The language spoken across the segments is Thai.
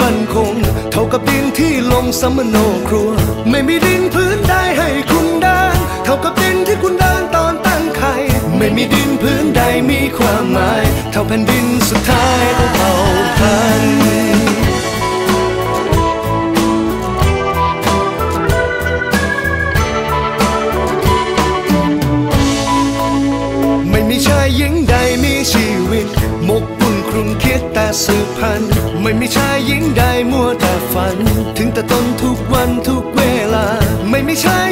มันคง เท่ากับดินที่ลงสมโนครัว ไม่มีดินพื้นใดให้คุณดานเท่ากับดินที่คุณดานตอนตั้งไข่ไม่มีดินพื้นใดมีความหมาย เท่าแผ่นดินสุดท้ายของเผ่าพันธุ์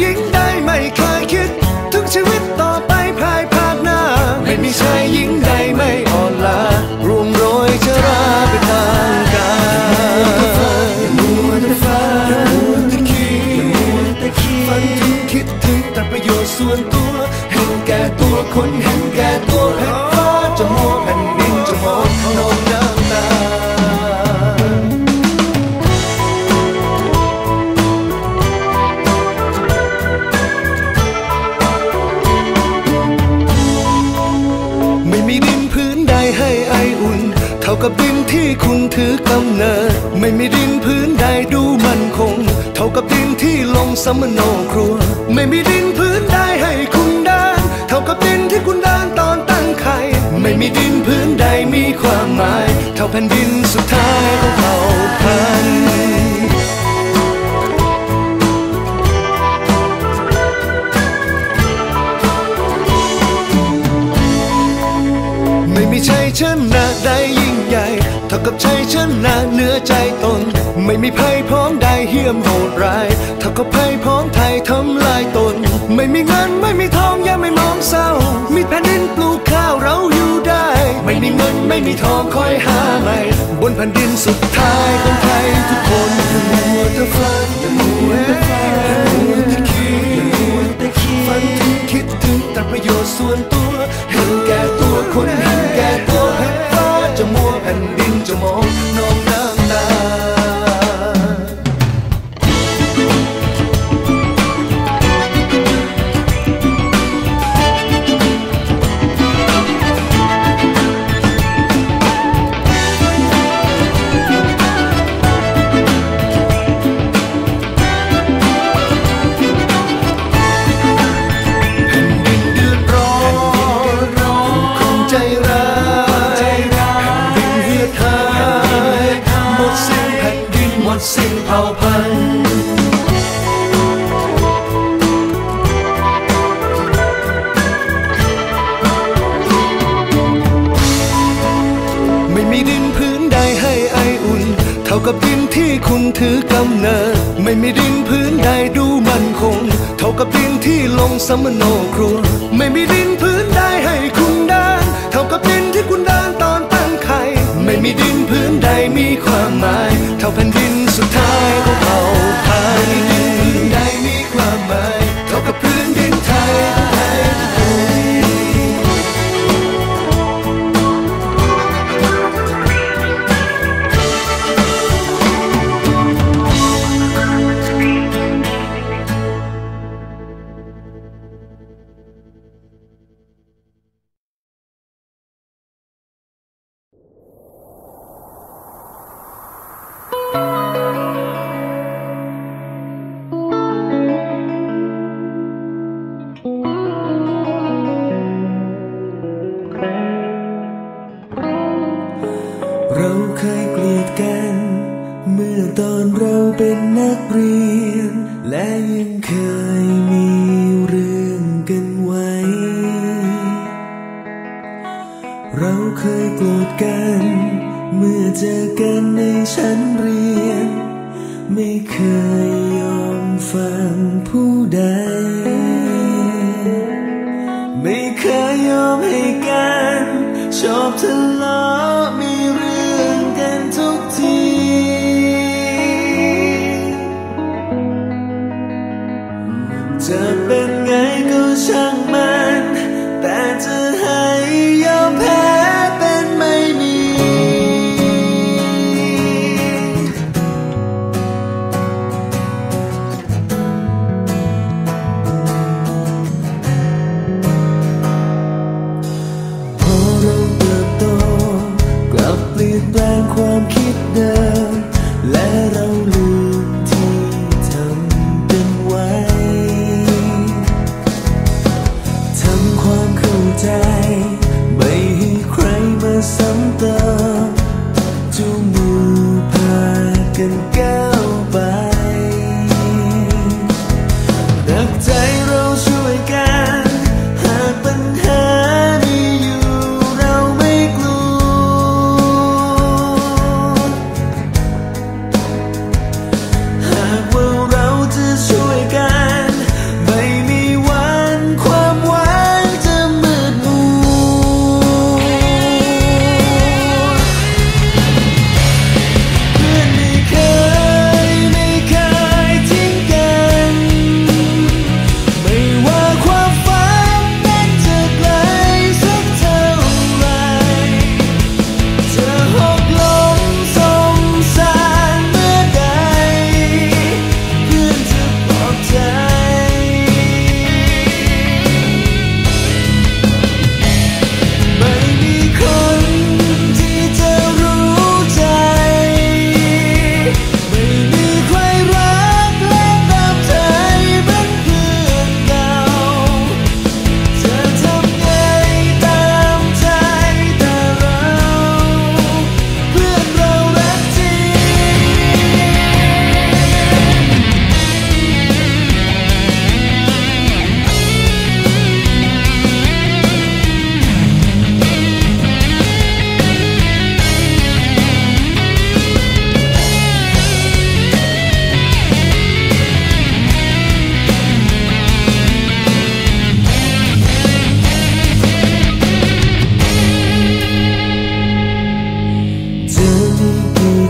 หญิงใดไม่เคยคิด ทุกชีวิตต่อไปภายภาคหน้า ไม่มีชายหญิงใดไม่อ่อนล้าร่วงโรยชราไปทางกายมัวแต่ฝันมัวแต่คิดมัวแต่คิดฝันถึงคิดถึงแต่ประโยชน์ส่วนตัวเห็นแก่ตัวคนเห็นแก่ตัวแผ่นฟ้าจะมัวแผ่ กับดินที่คุณถือกำเนิด ไม่มีดินพื้นใดดูมันคง เท่ากับดินที่ลงสมโนครัว ไม่มีดินพื้นใดให้คุณดานเท่ากับดินที่คุณดานตอนตั้งไข่ไม่มีดินพื้นใดมีความหมาย เท่าแผ่นดินสุดท้ายของเผ่าพันธุ์ กับชัยชนะเหนือใจตน ไม่มีภัยพ้องใดเหี้ยมโหดร้าย ถ้าก็ภัยพ้องไทยทำลายตน ไม่มีเงินไม่มีทองอย่าไม่มองเศร้า มีแผ่นดินปลูกข้าวเราอยู่ได้ ไม่มีเงินไม่มีทองคอยหาใหม่บนแผ่นดินสุด เท่ากับดินที่คุณถือกำเนิด ไม่มีดินพื้นใดดูมันคง เท่ากับดินที่ลงสมโนครัว ไม่มีดินพื้นใดให้คุณดานเท่ากับดินที่คุณดานตอนตั้งไข่ ไม่มีดินพื้นใดมีความหมาย เท่าแผ่น งเคยมีเรื่องกันไว้ เราเคยโกรธกัน เมื่อเจอกันในชั้นเรียน ไม่เคยยอมฟังผู้ใด ไม่เคยยอมให้กัน ชอบทะเลาะ can girl.